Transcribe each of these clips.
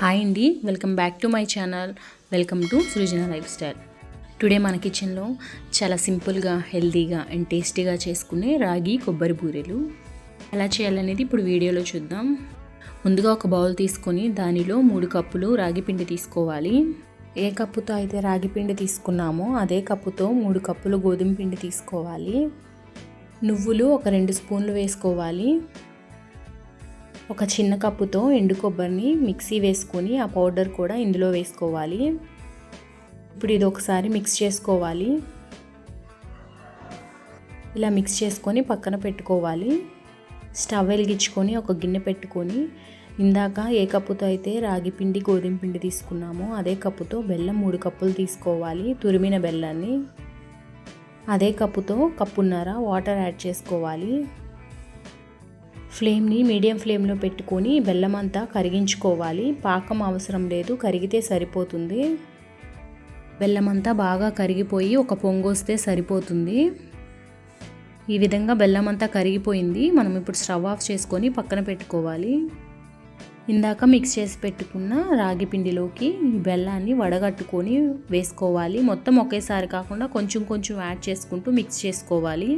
Hi అండి welcome back to my channel welcome to Srujana lifestyle today మన కిచెన్లో చాలా సింపుల్గా హెల్తీగా అండ్ టేస్టీగా చేసుకునే రాగి కొబ్బరి బూరెలు. ఎలా చేయాలనేది ఇప్పుడు వీడియోలో చూద్దాం. ముందుగా ఒక బౌల్ తీసుకొని దానిలో మూడు కప్పులు రాగి పిండి తీసుకోవాలి. ఏ కప్పుతో అయితే రాగి పిండి తీసుకున్నామో అదే కప్పుతో మూడు కప్పులు గోధుమ పిండి తీసుకోవాలి. నువ్వులు ఒక రెండు స్పూన్లు వేసుకోవాలి. ఒక చిన్న కప్పుతో ఎండు కొబ్బరిని మిక్సీ వేసుకొని ఆ పౌడర్ కూడా ఇందులో వేసుకోవాలి. ఇప్పుడు ఇది ఒకసారి మిక్స్ చేసుకోవాలి. ఇలా మిక్స్ చేసుకొని పక్కన పెట్టుకోవాలి. స్టవ్ వెలిగించుకొని ఒక గిన్నె పెట్టుకొని ఇందాక ఏ కప్పుతో అయితే రాగి పిండి గోధుమ పిండి తీసుకున్నామో అదే కప్పుతో బెల్లం మూడు కప్పులు తీసుకోవాలి తురిమిన బెల్లాన్ని. అదే కప్పుతో కప్పున్నర వాటర్ యాడ్ చేసుకోవాలి. ఫ్లేమ్ని మీడియం ఫ్లేమ్లో పెట్టుకొని బెల్లం అంతా కరిగించుకోవాలి. పాకం అవసరం లేదు కరిగితే సరిపోతుంది. బెల్లం అంతా బాగా కరిగిపోయి ఒక పొంగు వస్తే సరిపోతుంది. ఈ విధంగా బెల్లం అంతా కరిగిపోయింది. మనం ఇప్పుడు స్టవ్ ఆఫ్ చేసుకొని పక్కన పెట్టుకోవాలి. ఇందాక మిక్స్ చేసి పెట్టుకున్న రాగి పిండిలోకి ఈ బెల్లాన్ని వడగట్టుకొని వేసుకోవాలి. మొత్తం ఒకేసారి కాకుండా కొంచెం కొంచెం యాడ్ చేసుకుంటూ మిక్స్ చేసుకోవాలి.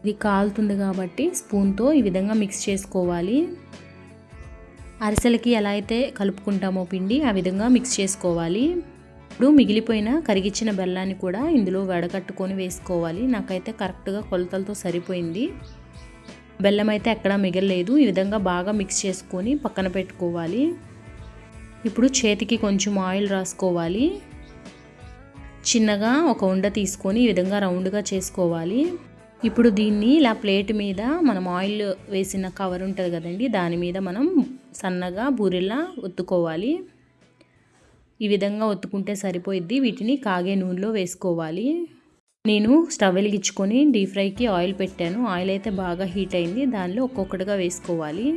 ఇది కాలుతుంది కాబట్టి స్పూన్తో ఈ విధంగా మిక్స్ చేసుకోవాలి. అరిసెలకి ఎలా అయితే కలుపుకుంటామో పిండి ఆ విధంగా మిక్స్ చేసుకోవాలి. ఇప్పుడు మిగిలిపోయిన కరిగిచ్చిన బెల్లాన్ని కూడా ఇందులో వడకట్టుకొని వేసుకోవాలి. నాకైతే కరెక్ట్గా కొలతలతో సరిపోయింది. బెల్లం అయితే ఎక్కడా మిగలలేదు. ఈ విధంగా బాగా మిక్స్ చేసుకొని పక్కన పెట్టుకోవాలి. ఇప్పుడు చేతికి కొంచెం ఆయిల్ రాసుకోవాలి. చిన్నగా ఒక ఉండ తీసుకొని ఈ విధంగా రౌండ్గా చేసుకోవాలి. ఇప్పుడు దీన్ని ఇలా ప్లేట్ మీద మనం ఆయిల్ వేసిన కవర్ ఉంటుంది కదండి దాని మీద మనం సన్నగా బూరెలా ఒత్తుకోవాలి. ఈ విధంగా ఒత్తుకుంటే సరిపోయిద్ది. వీటిని కాగే నూనెలో వేసుకోవాలి. నేను స్టవ్ వెలిగించుకొని డీప్ ఫ్రైకి ఆయిల్ పెట్టాను. ఆయిల్ అయితే బాగా హీట్ అయింది. దానిలో ఒక్కొక్కటిగా వేసుకోవాలి.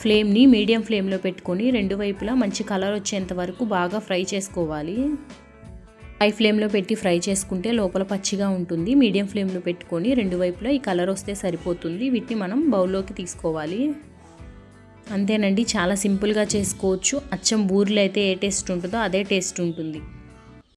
ఫ్లేమ్ని మీడియం ఫ్లేమ్లో పెట్టుకొని రెండు వైపులా మంచి కలర్ వచ్చేంత వరకు బాగా ఫ్రై చేసుకోవాలి. హై ఫ్లేమ్లో పెట్టి ఫ్రై చేసుకుంటే లోపల పచ్చిగా ఉంటుంది. మీడియం ఫ్లేమ్లో పెట్టుకొని రెండు వైపులా ఈ కలర్ వస్తే సరిపోతుంది. వీటిని మనం బౌల్లోకి తీసుకోవాలి. అంతేనండి చాలా సింపుల్గా చేసుకోవచ్చు. అచ్చం బూరెలు అయితే ఏ టేస్ట్ ఉంటుందో అదే టేస్ట్ ఉంటుంది.